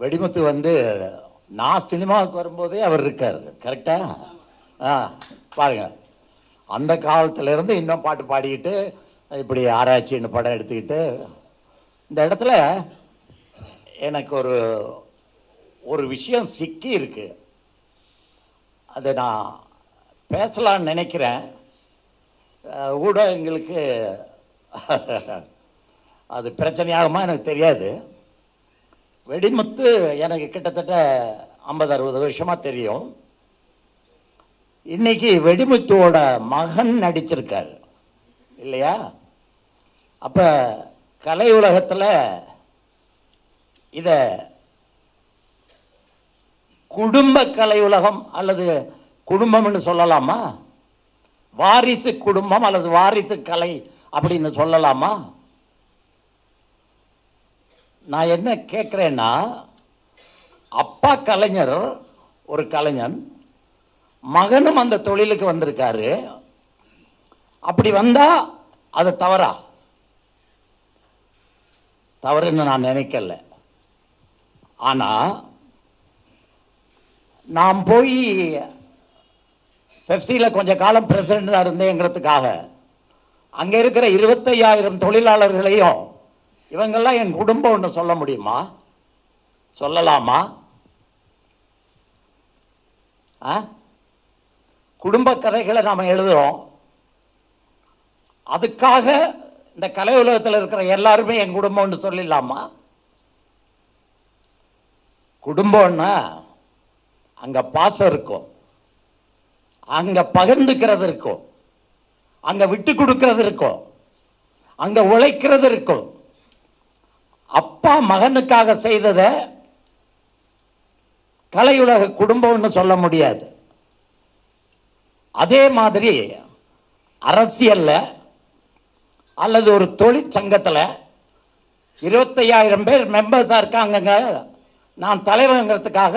வெடிமுத்து வந்து நான் சினிமாவுக்கு வரும்போதே அவர் இருக்கார். கரெக்டாக ஆ பாருங்கள் அந்த காலத்திலேருந்து இன்னும் பாட்டு பாடிக்கிட்டு இப்படி ஆராய்ச்சின்னு படம் எடுத்துக்கிட்டு இந்த இடத்துல எனக்கு ஒரு ஒரு விஷயம் சிக்கி இருக்கு. அதை நான் பேசலாம்னு நினைக்கிறேன். ஊடகங்களுக்கு அது பிரச்சனையாகுமா எனக்கு தெரியாது. வெடிமுத்து எனக்கு கிட்டத்தட்ட ஐம்பது அறுபது வருஷமாக தெரியும். இன்றைக்கி வெடிமுத்துவோட மகன் நடிச்சிருக்கார். இல்லையா? அப்போ கலை உலகத்தில் இதை குடும்ப கலை உலகம் அல்லது குடும்பம்னு சொல்லலாமா? வாரிசு குடும்பம் அல்லது வாரிசு கலை அப்படின்னு சொல்லலாமா? நான் என்ன கேட்குறேன்னா அப்பா கலைஞர் ஒரு கலைஞன் மகனும் அந்த தொழிலுக்கு வந்திருக்காரு. அப்படி வந்தால் அது தவறா? தவறுன்னு நான் நினைக்கல. ஆனால் நான் போய் பெப்சியில் கொஞ்ச காலம் பிரசிடண்டாக இருந்தேங்கிறதுக்காக அங்கே இருக்கிற இருபத்தையாயிரம் தொழிலாளர்களையும் இவங்கெல்லாம் என் குடும்பம் ஒன்று சொல்ல முடியுமா? சொல்லலாமா? ஆ? குடும்ப கதைகளை நாம் எழுதுகிறோம் அதுக்காக இந்த கலை உலகத்தில் இருக்கிற எல்லாருமே என் குடும்பம்னு சொல்லிடலாமா? குடும்பம்னா அங்கே பாசம் இருக்கும். அங்கே பகிர்ந்துக்கிறது இருக்கும். அங்கே விட்டு கொடுக்கறது இருக்கும். அங்கே உழைக்கிறது இருக்கும். அப்பா மகனுக்காக செய்ததை கலையுலக குடும்பம்னு சொல்ல முடியாது. அதே மாதிரி அரசியலில் அல்லது ஒரு தொழிற்சங்கத்தில் இருபத்தையாயிரம் பேர் மெம்பர்ஸாக இருக்காங்கங்க. நான் தலைவங்கிறதுக்காக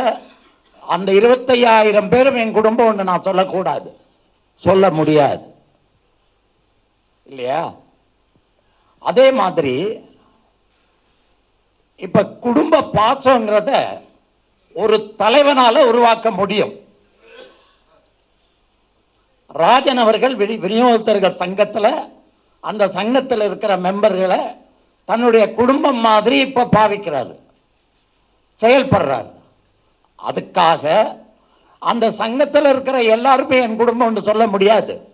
அந்த இருபத்தையாயிரம் பேரும் என் குடும்பம் ஒன்று நான் சொல்லக்கூடாது. சொல்ல முடியாது. இல்லையா? அதே மாதிரி இப்போ குடும்ப பாசங்கிறத ஒரு தலைவனால் உருவாக்க முடியும். ராஜன் அவர்கள் வினி- விநியோகஸ்தர்கள் சங்கத்தில் அந்த சங்கத்தில் இருக்கிற மெம்பர்களை தன்னுடைய குடும்பம் மாதிரி இப்போ பாவிக்கிறாரு. செயல்படுறாரு. அதுக்காக அந்த சங்கத்தில் இருக்கிற எல்லாருமே என் குடும்பம்னு சொல்ல முடியாது.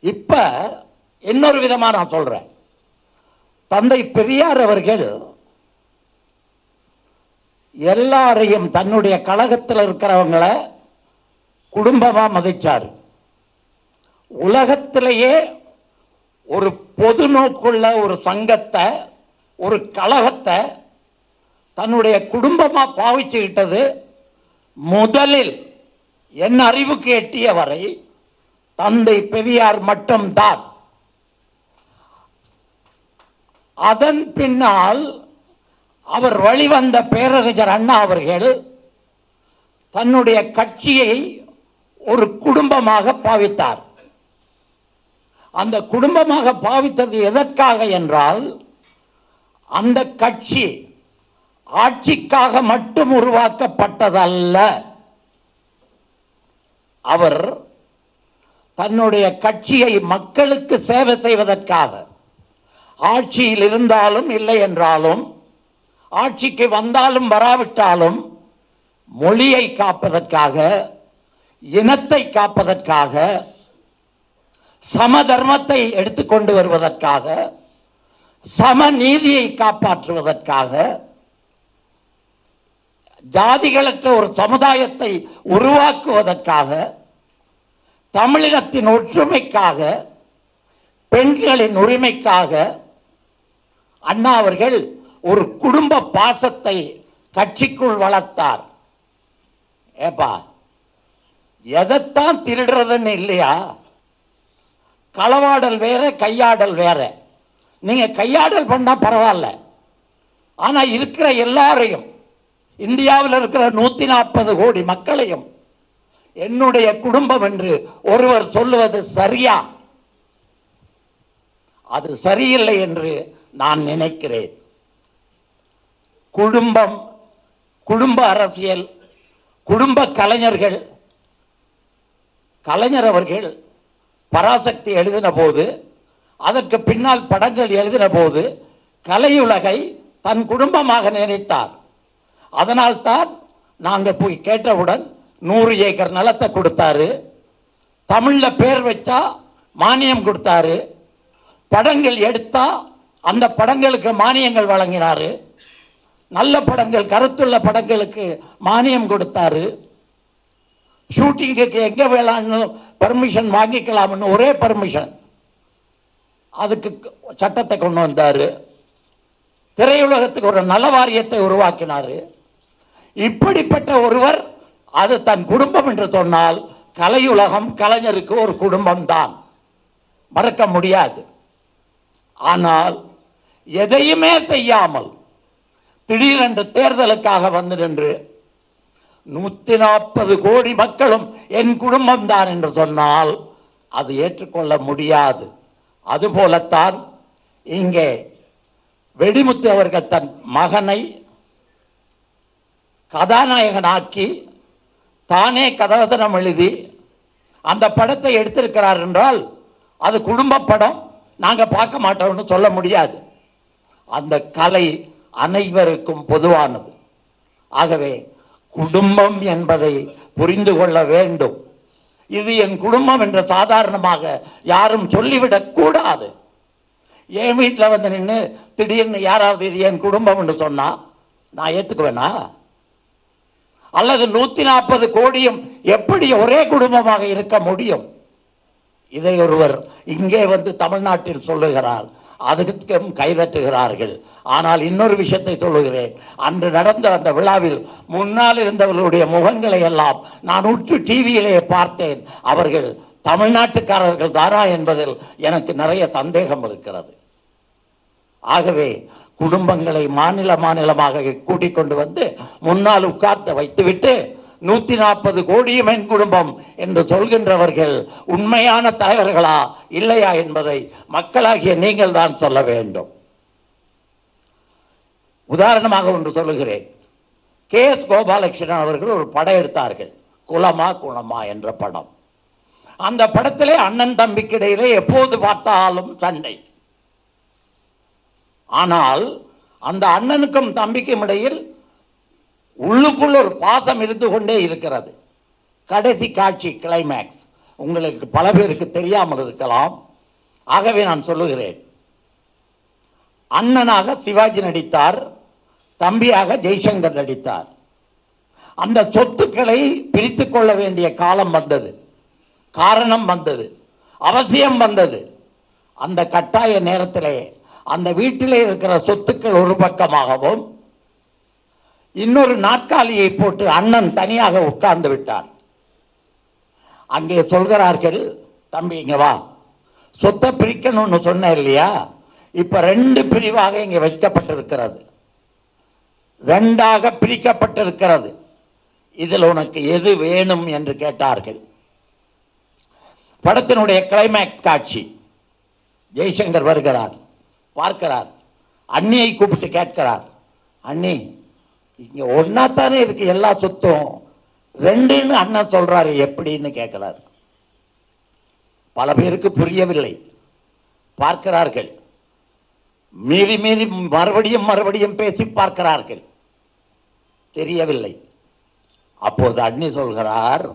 இப்போ இன்னொரு விதமாக நான் சொல்கிறேன் தந்தை பெரியார் அவர்கள் எல்லாரையும் தன்னுடைய கழகத்தில் இருக்கிறவங்களை குடும்பமா மதிச்சார். உலகத்திலேயே ஒரு பொது நோக்குள்ள ஒரு சங்கத்தை ஒரு கழகத்தை தன்னுடைய குடும்பமா பாவிச்சுக்கிட்டது முதலில் என் அறிவுக்கு எட்டிய வரை தந்தை பெரியார் மட்டும்தான். அதன் பின்னால் அவர் வழிவந்த பேரறிஞர் அண்ணா அவர்கள் தன்னுடைய கட்சியை ஒரு குடும்பமாக பாவித்தார். அந்த குடும்பமாக பாவித்தது எதற்காக என்றால் அந்த கட்சி ஆட்சிக்காக மட்டும் உருவாக்கப்பட்டதல்ல. அவர் தன்னுடைய கட்சியை மக்களுக்கு சேவை செய்வதற்காக ஆட்சியில் இருந்தாலும் இல்லை என்றாலும் ஆட்சிக்கு வந்தாலும் வராவிட்டாலும் மொழியை காப்பதற்காக இனத்தை காப்பதற்காக சமதர்மத்தை எடுத்துக்கொண்டு வருவதற்காக சமநீதியை காப்பாற்றுவதற்காக ஜாதிகளற்ற ஒரு சமுதாயத்தை உருவாக்குவதற்காக தமிழினத்தின் ஒற்றுமைக்காக பெண்களின் உரிமைக்காக அண்ணா அவர்கள் ஒரு குடும்ப பாசத்தை கட்சிக்குள் வளர்த்தார். ஏப்பா எதைத்தான் திருடுறதுன்னு இல்லையா? களவாடல் வேற கையாடல் வேற. நீங்கள் கையாடல் பண்ணால் பரவாயில்ல. ஆனால் இருக்கிற எல்லாரையும் இந்தியாவில் இருக்கிற நூற்றி நாற்பது கோடி மக்களையும் என்னுடைய குடும்பம் என்று ஒருவர் சொல்லுவது சரியா? அது சரியில்லை என்று நான் நினைக்கிறேன். குடும்பம் குடும்ப அரசியல் குடும்ப கலைஞர்கள் கலைஞர் அவர்கள் பராசக்தி எழுதின போது அதற்கு பின்னால் படங்கள் எழுதின போது கலையுலகை தன் குடும்பமாக நினைத்தார். அதனால்தான் நாங்கள் போய் கேட்டவுடன் நூறு ஏக்கர் நிலத்தை கொடுத்தாரு. தமிழில் பேர் வச்சா மானியம் கொடுத்தாரு. படங்கள் எடுத்தால் அந்த படங்களுக்கு மானியங்கள் வழங்கினாரு. நல்ல படங்கள் கருத்துள்ள படங்களுக்கு மானியம் கொடுத்தாரு. ஷூட்டிங்குக்கு எங்கே வேளாண்னு பர்மிஷன் வாங்கிக்கலாம்னு ஒரே பர்மிஷன் அதுக்கு சட்டத்தை கொண்டு வந்தார். திரையுலகத்துக்கு ஒரு நல வாரியத்தை உருவாக்கினார். இப்படிப்பட்ட ஒருவர் அது தன் குடும்பம் என்று சொன்னால் கலையுலகம் கலைஞருக்கு ஒரு குடும்பம்தான். மறக்க முடியாது. ஆனால் எதையுமே செய்யாமல் திடீரென்று தேர்தலுக்காக வந்து நின்று நூற்றி நாற்பது கோடி மக்களும் என் குடும்பம் தான் என்று சொன்னால் அது ஏற்றுக்கொள்ள முடியாது. அதுபோலத்தான் இங்கே வெடிமுத்து அவர்கள் தன் மகனை கதாநாயகனாக்கி தானே கதாதனம் எழுதி அந்த படத்தை எடுத்திருக்கிறார் என்றால் அது குடும்ப படம். நாங்கள் பார்க்க மாட்டோம்னு சொல்ல முடியாது. அந்த கலை அனைவருக்கும் பொதுவானது. ஆகவே குடும்பம் என்பதை புரிந்து கொள்ள வேண்டும். இது என் குடும்பம் என்று சாதாரணமாக யாரும் சொல்லிவிடக்கூடாது என் வீட்டில் வந்து நின்று திடீர்னு யாராவது இது என் குடும்பம் என்று சொன்னால் நான் ஏற்றுக்குவேனா அல்லது நூற்றி நாற்பது கோடியும் எப்படி ஒரே குடும்பமாக இருக்க முடியும்? இதை ஒருவர் இங்கே வந்து தமிழ்நாட்டில் சொல்லுகிறார். அதற்கும் கைதட்டுகிறார்கள். ஆனால் இன்னொரு விஷயத்தை சொல்லுகிறேன். அன்று நடந்த அந்த விழாவில் முன்னால் இருந்தவர்களுடைய முகங்களை எல்லாம் நான் உற்று டிவியிலே பார்த்தேன். அவர்கள் தமிழ்நாட்டுக்காரர்கள் தாரா என்பதில் எனக்கு நிறைய சந்தேகம் இருக்கிறது. ஆகவே குடும்பங்களை மாநில மாநிலமாக கூட்டிக் கொண்டு வந்து முன்னால் உட்கார்த்த வைத்துவிட்டு நூத்தி நாற்பது கோடியும் என் குடும்பம் என்று சொல்கின்றவர்கள் உண்மையான தலைவர்களா இல்லையா என்பதை மக்களாகிய நீங்கள் தான் சொல்ல வேண்டும். உதாரணமாக ஒன்று சொல்லுகிறேன். கே எஸ் கோபாலகிருஷ்ணன் அவர்கள் ஒரு படம் எடுத்தார்கள். குலமா குணமா என்ற படம். அந்த படத்திலே அண்ணன் தம்பிக்கு இடையிலே எப்போது பார்த்தாலும் சண்டை. ஆனால் அந்த அண்ணனுக்கும் தம்பிக்கும் இடையில் உள்ளுக்குள்ள ஒரு பாசம் இருந்து கொண்டே இருக்கிறது. கடைசி காட்சி கிளைமேக்ஸ் உங்களுக்கு பல பேருக்கு தெரியாமல் இருக்கலாம். ஆகவே நான் சொல்லுகிறேன். அண்ணனாக சிவாஜி நடித்தார் தம்பியாக ஜெய்சங்கர் நடித்தார். அந்த சொத்துக்களை பிரித்து கொள்ள வேண்டிய காலம் வந்தது. காரணம் வந்தது. அவசியம் வந்தது. அந்த கட்டாய நேரத்திலே அந்த வீட்டிலே இருக்கிற சொத்துக்கள் ஒரு பக்கமாகவும் இன்னொரு நாற்காலியை போட்டு அண்ணன் தனியாக உட்கார்ந்து விட்டார் அங்கே சொல்கிறார்கள் தம்பி இங்கே வா. சொத்தை பிரிக்கணும்னு சொன்னேன் இல்லையா? இப்போ ரெண்டு பிரிவாக இங்கே வைக்கப்பட்டிருக்கிறது. ரெண்டாக பிரிக்கப்பட்டிருக்கிறது. இதில் உனக்கு எது வேணும்? என்று கேட்டார்கள். படத்தினுடைய கிளைமேக்ஸ் காட்சி. ஜெய்சங்கர் வருகிறார் பார்க்கிறார். அண்ணியை கூப்பிட்டு கேட்கிறார் அண்ணி இங்க ஒன்னா தானே இருக்கு எல்லா சொத்தும். ரெண்டுன்னு அண்ணன் சொல்றாரு எப்படின்னு கேட்கிறார் பல பேருக்கு புரியவில்லை. பார்க்கிறார்கள். மீறி மீறி மறுபடியும் மறுபடியும் பேசி பார்க்கிறார்கள். தெரியவில்லை. அப்போது அண்ணி சொல்கிறார்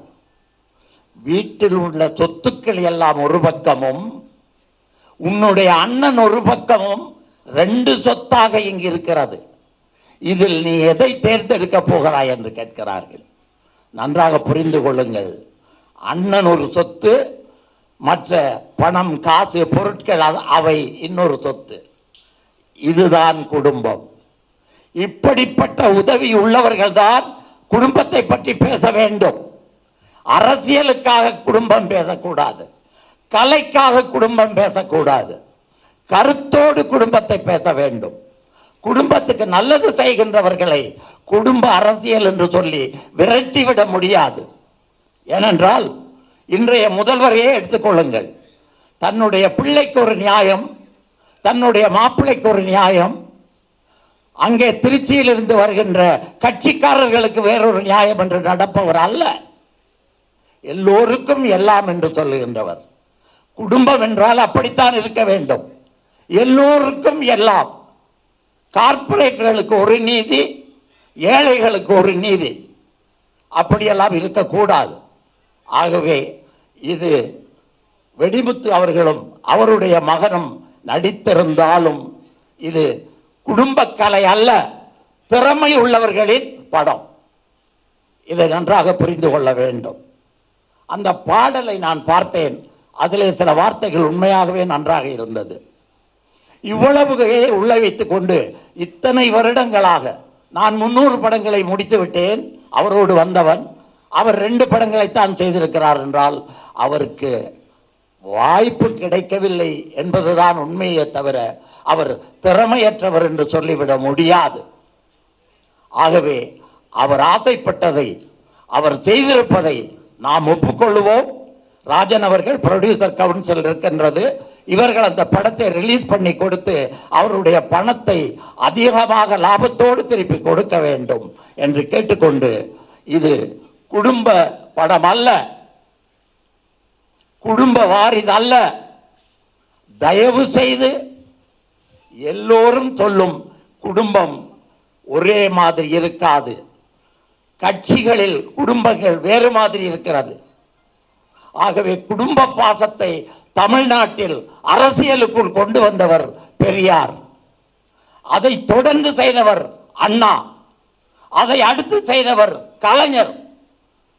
வீட்டில் உள்ள சொத்துக்கள் எல்லாம் ஒரு பக்கமும் உன்னுடைய அண்ணன் ஒரு பக்கமும் ரெண்டு சொத்தாக இங்கு இருக்கிறது. இதில் நீ எதை தேர்ந்தெடுக்க போகிறாய் என்று கேட்கிறார்கள். நன்றாக புரிந்து கொள்ளுங்கள். அண்ணன் ஒரு சொத்து மற்ற பணம் காசு பொருட்கள் அவை இன்னொரு சொத்து. இதுதான் குடும்பம். இப்படிப்பட்ட உதவி உள்ளவர்கள் தான் குடும்பத்தை பற்றி பேச வேண்டும். அரசியலுக்காக குடும்பம் பேசக்கூடாது. கலைக்காக குடும்பம் பேசக்கூடாது. கருத்தோடு குடும்பத்தை பேச வேண்டும். குடும்பத்துக்கு நல்லது செய்கின்றவர்களை குடும்ப அரசியல் என்று சொல்லி விரட்டிவிட முடியாது. ஏனென்றால் இன்றைய முதல்வரையே எடுத்துக்கொள்ளுங்கள் தன்னுடைய பிள்ளைக்கு ஒரு நியாயம் தன்னுடைய மாப்பிள்ளைக்கு ஒரு நியாயம் அங்கே திருச்சியிலிருந்து வருகின்ற கட்சிக்காரர்களுக்கு வேறொரு நியாயம் என்று நடப்பவர் அல்ல. எல்லோருக்கும் எல்லாம் என்று சொல்லுகின்றவர். குடும்பம் என்றால் அப்படித்தான் இருக்க வேண்டும். எல்லோருக்கும் எல்லாம். கார்ப்பரேட்டுகளுக்கு ஒரு நீதி ஏழைகளுக்கு ஒரு நீதி. அப்படியெல்லாம் இருக்கக்கூடாது. ஆகவே இது வெடிமுத்து அவர்களும் அவருடைய மகனும் நடித்திருந்தாலும் இது குடும்பக் கலை அல்ல திறமை உள்ளவர்களின் படம். இதை நன்றாக புரிந்து கொள்ள வேண்டும். அந்த பாடலை நான் பார்த்தேன். அதிலே சில வார்த்தைகள் உண்மையாகவே நன்றாக இருந்தது. இவ்வளவு உள்ள வைத்து கொண்டு இத்தனை வருடங்களாக நான் முன்னூறு படங்களை முடித்து விட்டேன். அவரோடு வந்தவன். அவர் ரெண்டு படங்களைத்தான் செய்திருக்கிறார் என்றால் அவருக்கு வாய்ப்பு கிடைக்கவில்லை என்பதுதான் உண்மையே தவிர அவர் திறமையற்றவர் என்று சொல்லிவிட முடியாது. ஆகவே அவர் ஆசைப்பட்டதை அவர் செய்திருப்பதை நாம் ஒப்புக்கொள்வோம். ராஜன் அவர்கள் ப்ரொடியூசர் கவுன்சில் இருக்கின்றது. இவர்கள் அந்த படத்தை ரிலீஸ் பண்ணி கொடுத்து அவருடைய பணத்தை அதிகமாக லாபத்தோடு திருப்பி கொடுக்க வேண்டும் என்று கேட்டுக்கொண்டு இது குடும்ப படம் அல்ல. குடும்ப வாரிது அல்ல. தயவு செய்து எல்லோரும் சொல்லும் குடும்பம் ஒரே மாதிரி இருக்காது. கட்சிகளில் குடும்பங்கள் வேறு மாதிரி இருக்கிறது. ஆகவே குடும்ப பாசத்தை தமிழ்நாட்டில் அரசியலுக்குள் கொண்டு வந்தவர் பெரியார். அதை தொடர்ந்து செய்தவர் அண்ணா. அதை அடுத்து செய்தவர் கலைஞர்.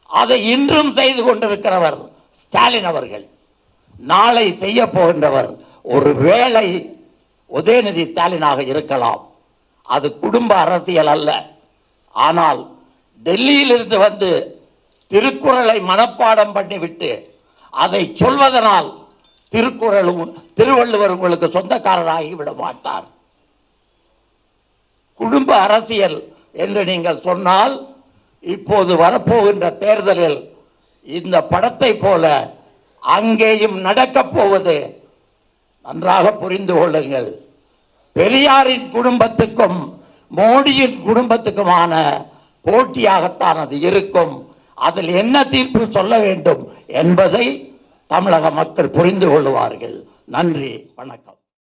அதை இன்றும் செய்து கொண்டிருக்கிறவர் ஸ்டாலின் அவர்கள். நாளை செய்ய போகின்றவர் ஒரு வேளை உதயநிதி ஸ்டாலினாக இருக்கலாம். அது குடும்ப அரசியல் அல்ல. ஆனால் டெல்லியிலிருந்து வந்து திருக்குறளை மனப்பாடம் பண்ணிவிட்டு அதை சொல்வதனால் திருக்குறள் திருவள்ளுவர் உங்களுக்கு சொந்தக்காரராகி விட மாட்டார். குடும்ப அரசியல் என்று நீங்கள் சொன்னால் இப்போது வரப்போகின்ற தேர்தலில் இந்த படத்தை போல அங்கேயும் நடக்கப் போவது நன்றாக புரிந்து கொள்ளுங்கள். பெரியாரின் குடும்பத்துக்கும் மோடியின் குடும்பத்துக்குமான போட்டியாகத்தான் அது இருக்கும். அதில் என்ன தீர்ப்பு சொல்ல வேண்டும் என்பதை தமிழக மக்கள் புரிந்து கொள்வார்கள் நன்றி வணக்கம்.